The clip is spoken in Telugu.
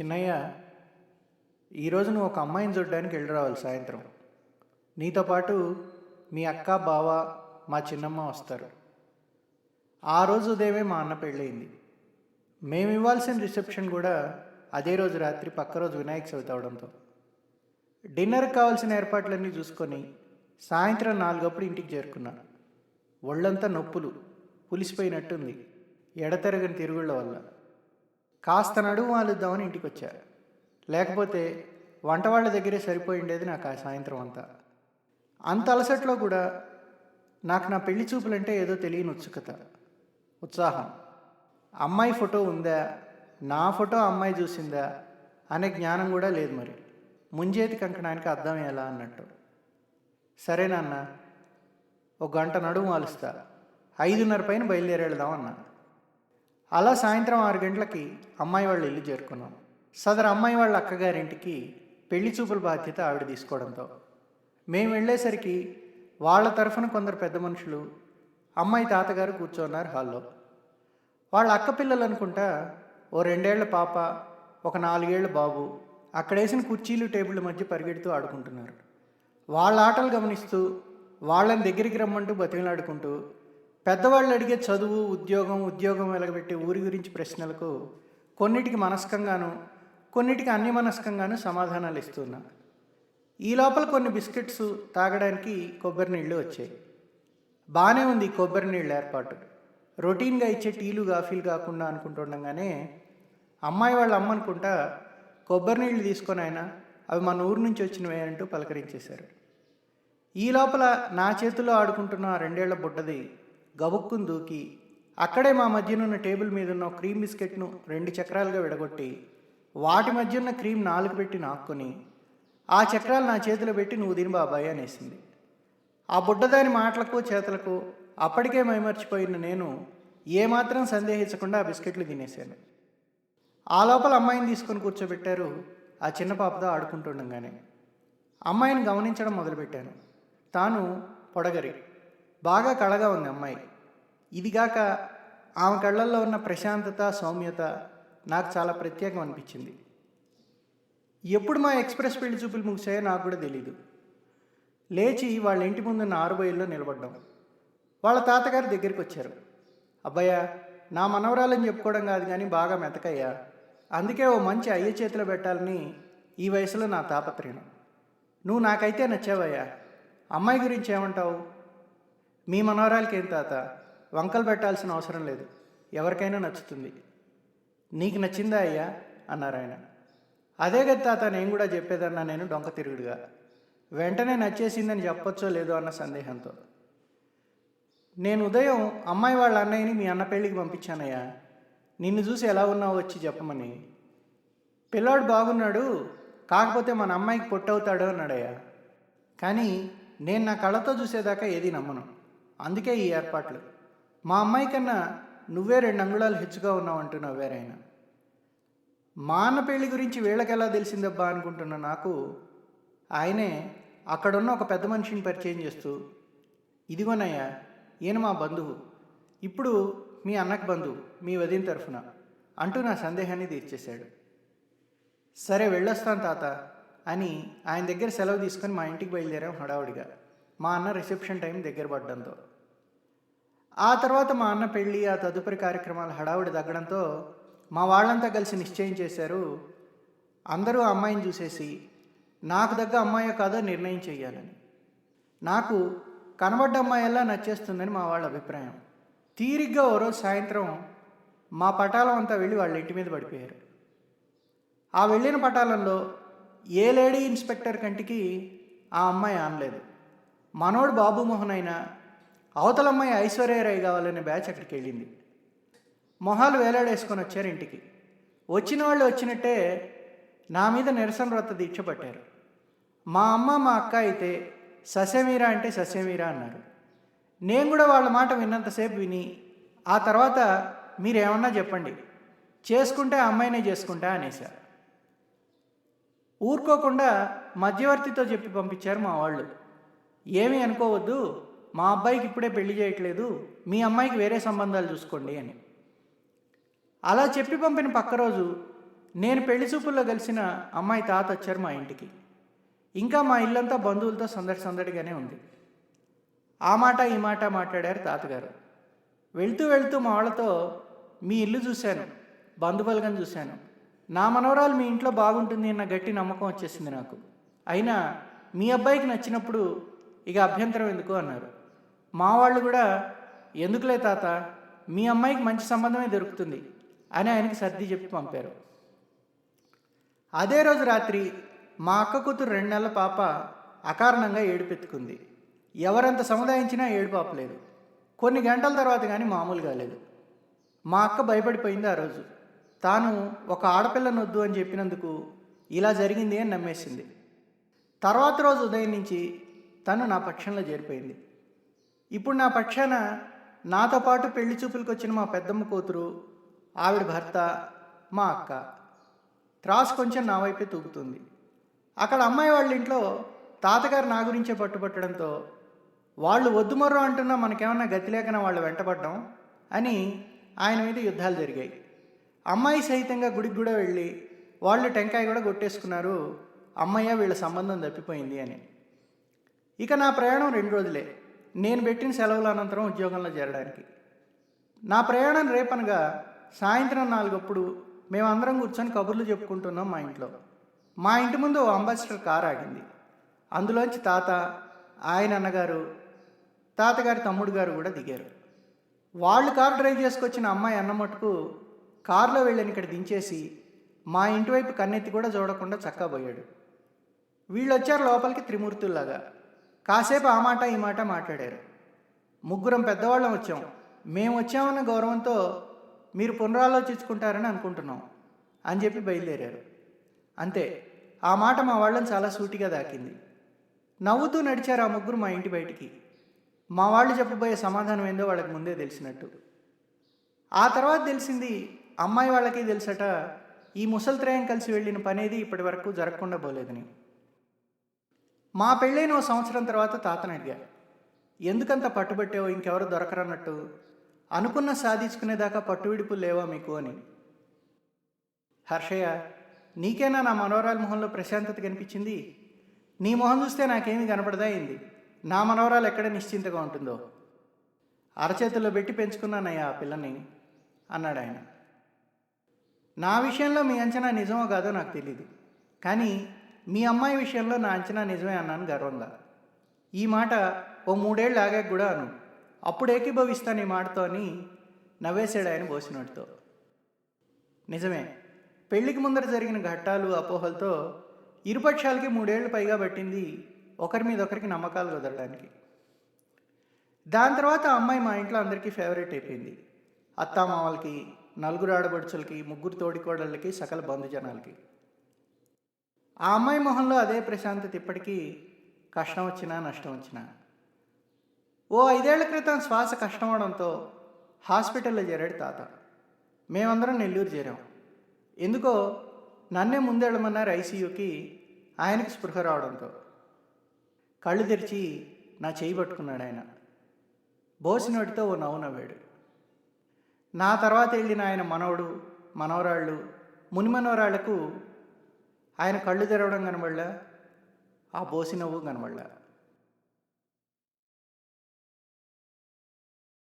చిన్నయ్య ఈరోజు నువ్వు ఒక అమ్మాయిని చూడడానికి వెళ్ళి రావాలి సాయంత్రం. నీతో పాటు మీ అక్క బావ మా చిన్నమ్మ వస్తారు. ఆ రోజు ఉదయమే మా అన్న పెళ్ళయింది. మేము ఇవ్వాల్సిన రిసెప్షన్ కూడా అదే రోజు రాత్రి పక్క రోజు వినాయక చవితి అవడంతో. డిన్నర్ కావాల్సిన ఏర్పాట్లన్నీ చూసుకొని సాయంత్రం నాలుగప్పుడు ఇంటికి చేరుకున్నా. ఒళ్ళంతా నొప్పులు పులిసిపోయినట్టుంది ఎడతెరగని తిరుగుళ్ళ వల్ల. కాస్త నడుము వాలుద్దామని ఇంటికి వచ్చా లేకపోతే వంట వాళ్ళ దగ్గరే సరిపోయిండేది నాకు ఆ సాయంత్రం అంతా. అంత అలసట్లో కూడా నాకు నా పెళ్ళి చూపులంటే ఏదో తెలియని ఉత్సుకత ఉత్సాహం. అమ్మాయి ఫోటో ఉందా? నా ఫోటో అమ్మాయి చూసిందా? అనే జ్ఞానం కూడా లేదు మరి. ముంజేతి కంకణానికి అర్థం ఎలా అన్నట్టు. సరే నాన్న ఒక గంట నడుము వాలుస్తా. ఐదున్నర పైన బయలుదేరి వెళదాం అన్నా. అలా సాయంత్రం ఆరు గంటలకి అమ్మాయి వాళ్ళ ఇల్లు చేరుకున్నాం. సదరు అమ్మాయి వాళ్ళ అక్కగారింటికి పెళ్ళి చూపుల బాధ్యత ఆవిడ తీసుకోవడంతో. మేము వెళ్ళేసరికి వాళ్ళ తరఫున కొందరు పెద్ద మనుషులు అమ్మాయి తాతగారు కూర్చోన్నారు హాల్లో. వాళ్ళ అక్క పిల్లలు అనుకుంటా ఓ రెండేళ్ళ పాప ఒక నాలుగేళ్ళ బాబు అక్కడేసిన కుర్చీలు టేబుళ్ళ మధ్య పరిగెడుతూ ఆడుకుంటున్నారు. వాళ్ళ ఆటలు గమనిస్తూ వాళ్ళని దగ్గరికి రమ్మంటూ బతిమలాడుకుంటూ పెద్దవాళ్ళు అడిగే చదువు ఉద్యోగం ఉద్యోగం వెలగబెట్టే ఊరి గురించి ప్రశ్నలకు కొన్నిటికి మనస్కంగాను కొన్నిటికి అన్యమనస్కంగాను సమాధానాలు ఇస్తున్నా. ఈ లోపల కొన్ని బిస్కెట్స్ తాగడానికి కొబ్బరి నీళ్ళు వచ్చాయి. బాగానే ఉంది కొబ్బరి నీళ్ళ ఏర్పాటు. రొటీన్గా ఇచ్చే టీలు కాఫీలు కాకుండా అనుకుంటుండగానే అమ్మాయి వాళ్ళ అమ్మ అనుకుంటా కొబ్బరి నీళ్ళు తీసుకొని ఆయన అవి మన ఊరు నుంచి వచ్చినవే అంటూ పలకరించేశారు. ఈ లోపల నా చేతిలో ఆడుకుంటున్న రెండేళ్ళ బుడ్డది గబుక్కును దూకి అక్కడే మా మధ్యనున్న టేబుల్ మీద ఉన్న క్రీమ్ బిస్కెట్ను రెండు చక్రాలుగా విడగొట్టి వాటి మధ్య ఉన్న క్రీమ్ నాలుగు పెట్టి నాక్కుని ఆ చక్రాలు నా చేతిలో పెట్టి నువ్వు తిని బాబాయ్ అనేసింది. ఆ బుడ్డదాని మాటలకు చేతలకు అప్పటికే మైమర్చిపోయిన నేను ఏమాత్రం సందేహించకుండా ఆ బిస్కెట్లు తినేశాను. ఆ లోపల అమ్మాయిని తీసుకొని కూర్చోబెట్టారు ఆ చిన్న పాపతో ఆడుకుంటుండగానే. అమ్మాయిని గమనించడం మొదలుపెట్టాను. తాను పొడగరి. బాగా కళగా ఉంది అమ్మాయి. ఇదిగాక ఆమె కళ్ళల్లో ఉన్న ప్రశాంతత సౌమ్యత నాకు చాలా ప్రత్యేకం అనిపించింది. ఎప్పుడు మా ఎక్స్ప్రెస్ పెళ్ళి చూపులు ముగిసాయో నాకు కూడా తెలీదు. లేచి వాళ్ళ ఇంటి ముందున్న ఆరుబయల్లో నిలబడ్డాం. వాళ్ళ తాతగారి దగ్గరికి వచ్చారు. అబ్బాయ్యా నా మనవరాలని చెప్పుకోవడం కాదు కానీ బాగా మెతకయ్యా. అందుకే ఓ మంచి అయ్య చేతిలో పెట్టాలని ఈ వయసులో నా తాపత్రయం. నువ్వు నాకైతే నచ్చావయ్యా. అమ్మాయి గురించి ఏమంటావు? మీ మనవరాలకి ఏం తాత? వంకలు పెట్టాల్సిన అవసరం లేదు. ఎవరికైనా నచ్చుతుంది. నీకు నచ్చిందా అయ్యా? అన్నారు ఆయన. అదే కదా తాత నేను కూడా చెప్పేదన్నా నేను డొంక తిరుగుడుగా. వెంటనే నచ్చేసిందని చెప్పొచ్చో లేదో అన్న సందేహంతో. నేను ఉదయం అమ్మాయి వాళ్ళ అన్నయ్యని మీ అన్న పెళ్ళికి పంపించానయ్యా. నిన్ను చూసి ఎలా ఉన్నావో వచ్చి చెప్పమని. పిల్లాడు బాగున్నాడు కాకపోతే మన అమ్మాయికి పొట్టవుతాడు అన్నాడయ్యా. కానీ నేను నా కళ్ళతో చూసేదాకా ఏది నమ్మను. అందుకే ఈ ఏర్పాట్లు. మా అమ్మాయి కన్నా నువ్వే రెండు అంగుళాలు హెచ్చుగా ఉన్నావు అంటున్నావు వేరైనా మా అన్న పెళ్ళి గురించి వీళ్ళకి ఎలా తెలిసిందబ్బా అనుకుంటున్న నాకు ఆయనే అక్కడున్న ఒక పెద్ద మనిషిని పరిచయం చేస్తూ ఇదిగోనయ్యా ఈయన మా బంధువు. ఇప్పుడు మీ అన్నకు బంధువు మీ వదిన తరఫున అంటూ నా సందేహాన్ని తీర్చేశాడు. సరే వెళ్ళొస్తాను తాత అని ఆయన దగ్గర సెలవు తీసుకొని మా ఇంటికి బయలుదేరాం హడావుడిగా. మా అన్న రిసెప్షన్ టైం దగ్గర పడ్డంతో. ఆ తర్వాత మా అన్న పెళ్ళి ఆ తదుపరి కార్యక్రమాలు హడావుడి తగ్గడంతో మా వాళ్ళంతా కలిసి నిశ్చయం చేశారు. అందరూ ఆ అమ్మాయిని చూసేసి నాకు దగ్గ అమ్మాయో కాదో నిర్ణయం చేయాలని నాకు కనబడ్డ అమ్మాయిలా నచ్చేస్తుందని మా వాళ్ళ అభిప్రాయం. తీరిగ్గా ఓ రోజు సాయంత్రం మా పటాలం అంతా వెళ్ళి వాళ్ళ ఇంటి మీద పడిపోయారు. ఆ వెళ్ళిన పటాలంలో ఏ లేడీ ఇన్స్పెక్టర్ కంటికి ఆ అమ్మాయి ఆనలేదు. మనోడు బాబు మోహన్ అయినా అవతలమ్మాయి ఐశ్వర్యరాయ్ కావాలనే బ్యాచ్ అక్కడికి వెళ్ళింది. మొహాలు వేలాడేసుకొని వచ్చారు ఇంటికి. వచ్చిన వాళ్ళు వచ్చినట్టే నా మీద నిరసన వ్రత దీక్ష పట్టారు. మా అమ్మ మా అక్క అయితే సస్యమీరా అంటే సస్యమీరా అన్నారు. నేను కూడా వాళ్ళ మాట విన్నంతసేపు విని ఆ తర్వాత మీరేమన్నా చెప్పండి చేసుకుంటే ఆ అమ్మాయినే చేసుకుంటా అనేశారు ఊరుకోకుండా మధ్యవర్తితో చెప్పి పంపించారు మా వాళ్ళు. ఏమీ అనుకోవద్దు మా అబ్బాయికి ఇప్పుడే పెళ్ళి చేయట్లేదు మీ అమ్మాయికి వేరే సంబంధాలు చూసుకోండి అని. అలా చెప్పి పంపిన పక్క రోజు నేను పెళ్ళి చూపుల్లో కలిసిన అమ్మాయి తాత వచ్చారు మా ఇంటికి. ఇంకా మా ఇల్లంతా బంధువులతో సందడి సందడిగానే ఉంది. ఆ మాట ఈ మాట మాట్లాడారు తాతగారు. వెళ్తూ వెళ్తూ మా వాళ్ళతో మీ ఇల్లు చూశాను బంధుబలగం చూశాను. నా మనవరాలు మీ ఇంట్లో బాగుంటుంది అన్న గట్టి నమ్మకం వచ్చేసింది నాకు. అయినా మీ అబ్బాయికి నచ్చినప్పుడు ఇక అభ్యంతరం ఎందుకు? అన్నారు. మా వాళ్ళు కూడా ఎందుకులే తాత? మీ అమ్మాయికి మంచి సంబంధమే దొరుకుతుంది అని ఆయనకి సర్ది చెప్పి పంపారు. అదే రోజు రాత్రి మా అక్క కూతురు రెండు నెలల పాప అకారణంగా ఏడుపెత్తుకుంది ఎవరంత సముదాయించినా ఏడుపాపలేదు కొన్ని గంటల తర్వాత కానీ మామూలు కాలేదు. మా అక్క భయపడిపోయింది ఆ రోజు. తాను ఒక ఆడపిల్లను వద్దు అని చెప్పినందుకు ఇలా జరిగింది అని నమ్మేసింది. తర్వాత రోజు ఉదయం నుంచి తను నా పక్షంలో చేరిపోయింది. ఇప్పుడు నా పక్షాన నాతో పాటు పెళ్ళి చూపులకు వచ్చిన మా పెద్దమ్మ కూతురు ఆవిడ భర్త మా అక్క. త్రాసు కొంచెం నా వైపే తూగుతుంది. అక్కడ అమ్మాయి వాళ్ళ ఇంట్లో తాతగారు నా గురించే పట్టుబట్టడంతో వాళ్ళు వద్దు మర్రో అంటున్నా మనకేమన్నా గతి లేకనా వాళ్ళు వెంటపడ్డం అని ఆయన మీద యుద్ధాలు జరిగాయి. అమ్మాయి సహితంగా గుడికి కూడా వెళ్ళి వాళ్ళు టెంకాయ కూడా కొట్టేసుకున్నారు. అమ్మయ్య వీళ్ళ సంబంధం తప్పిపోయింది అని. ఇక నా ప్రయాణం రెండు రోజులే. నేను పెట్టిన సెలవుల అనంతరం ఉద్యోగంలో చేరడానికి. నా ప్రయాణం రేపనగా సాయంత్రం నాలుగప్పుడు మేమందరం కూర్చొని కబుర్లు చెప్పుకుంటున్నాం మా ఇంట్లో. మా ఇంటి ముందు ఓ అంబాసిడర్ కార్ ఆగింది. అందులోంచి తాత ఆయన అన్నగారు తాతగారి తమ్ముడు గారు కూడా దిగారు. వాళ్ళు కారు డ్రైవ్ చేసుకొచ్చిన అమ్మాయి అన్న మటుకు కారులో వెళ్ళని ఇక్కడ దించేసి మా ఇంటి వైపు కన్నెత్తి కూడా చూడకుండా చక్కా పోయాడు వీళ్ళు వచ్చారు లోపలికి త్రిమూర్తుల్లాగా. కాసేపు ఆ మాట ఈ మాట మాట్లాడారు. ముగ్గురం పెద్దవాళ్ళం వచ్చాం. మేము వచ్చామన్న గౌరవంతో మీరు పునరాలోచించుకుంటారని అనుకుంటున్నాం అని చెప్పి బయలుదేరారు. అంతే ఆ మాట మా వాళ్ళని చాలా సూటిగా దాకింది. నవ్వుతూ నడిచారు ఆ ముగ్గురు మా ఇంటి బయటికి. మా వాళ్ళు చెప్పబోయే సమాధానం ఏందో వాళ్ళకి ముందే తెలిసినట్టు. ఆ తర్వాత తెలిసింది అమ్మాయి వాళ్ళకి తెలుసట ఈ ముసలిత్రయం కలిసి వెళ్ళిన పనేది ఇప్పటి వరకు జరగకుండా పోలేదని. మా పెళ్ళైన ఓ సంవత్సరం తర్వాత తాతను అడిగా ఎందుకంత పట్టుబట్టావు? ఇంకెవరు దొరకరన్నట్టు. అనుకున్న సాధించుకునేదాకా పట్టువిడుపు లేవా మీకు అని. హర్షయ్య నీకేనా నా మనోరాల మొహంలో ప్రశాంతత కనిపించింది? నీ మొహం చూస్తే నాకేమీ కనపడదా అయింది నా మనోరాలు ఎక్కడ నిశ్చింతగా ఉంటుందో? అరచేతుల్లో పెట్టి పెంచుకున్నానయ్యా ఆ పిల్లని అన్నాడు ఆయన. నా విషయంలో మీ అంచనా నిజమో కాదో నాకు తెలియదు కానీ మీ అమ్మాయి విషయంలో నా అంచనా నిజమే అన్నాను గర్వంగా. ఈ మాట ఓ మూడేళ్ళు ఆగాక కూడా అను. అప్పుడు ఏకీభవిస్తాను ఈ మాటతో అని నవ్వేశాడు ఆయన బోసినట్టుతో నిజమే పెళ్ళికి ముందర జరిగిన ఘట్టాలు అపోహలతో ఇరుపక్షాలకి మూడేళ్ళు పైగా పట్టింది ఒకరి మీద ఒకరికి నమ్మకాలు కుదరడానికి దాని తర్వాత అమ్మాయి మా ఇంట్లో అందరికీ ఫేవరెట్ అయిపోయింది. అత్తామామలకి నలుగురు ఆడబడుచులకి ముగ్గురు తోడికోడళ్ళకి సకల బంధుజనాలకి. ఆ అమ్మాయి మొహంలో అదే ప్రశాంతత ఇప్పటికీ కష్టం వచ్చినా నష్టం వచ్చినా. ఓ ఐదేళ్ళ క్రితం శ్వాస కష్టమవడంతో హాస్పిటల్లో చేరాడు తాత. మేమందరం నెల్లూరు చేరాం. ఎందుకో నన్నే ముందెళ్ళమన్నారు ఐసీయూకి ఆయనకి స్పృహ రావడంతో. కళ్ళు తెరిచి నా చేయి పట్టుకున్నాడు ఆయన. బోసినోటితో ఓ నవ్వు నవ్వాడు. నా తర్వాత వెళ్ళిన ఆయన మనవడు మనవరాళ్ళు మునిమనవరాళ్ళకు ఆయన కళ్ళు తెరవడం కనబడలా? ఆ బోసినవ్వు కనబడలే? కనబడలా